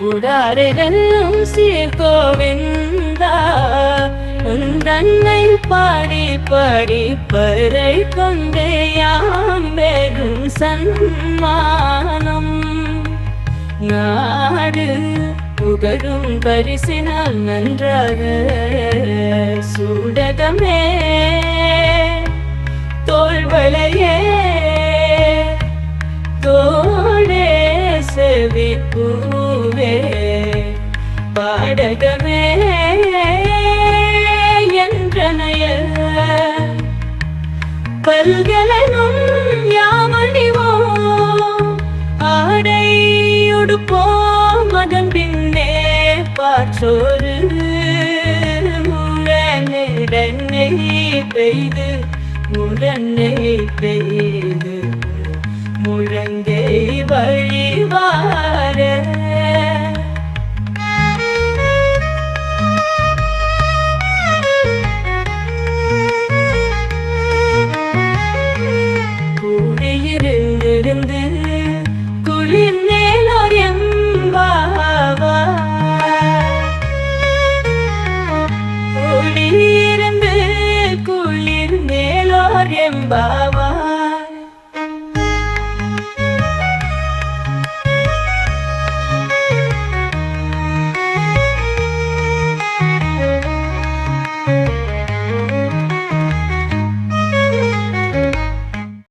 உடாரெல்லாம் சீர்கோவிந்தா உந்தன்னை பாடி பாடி பறை கொண்டேயாம் யாம் சன்மானம். நாடு புகழும் பரிசினால் நன்றாக சூடகமே. தோல்வளையே தோடே செவி பூவே பாடகமே என்றனைய. பல்கலனும் யாமணிவோம் ஆடை உடுப்போம் அதன் பின்னே பாற்றோரு முரணை பெய்து முரணை பெய்து முழங்கை வழிவார കൊലിന്നേ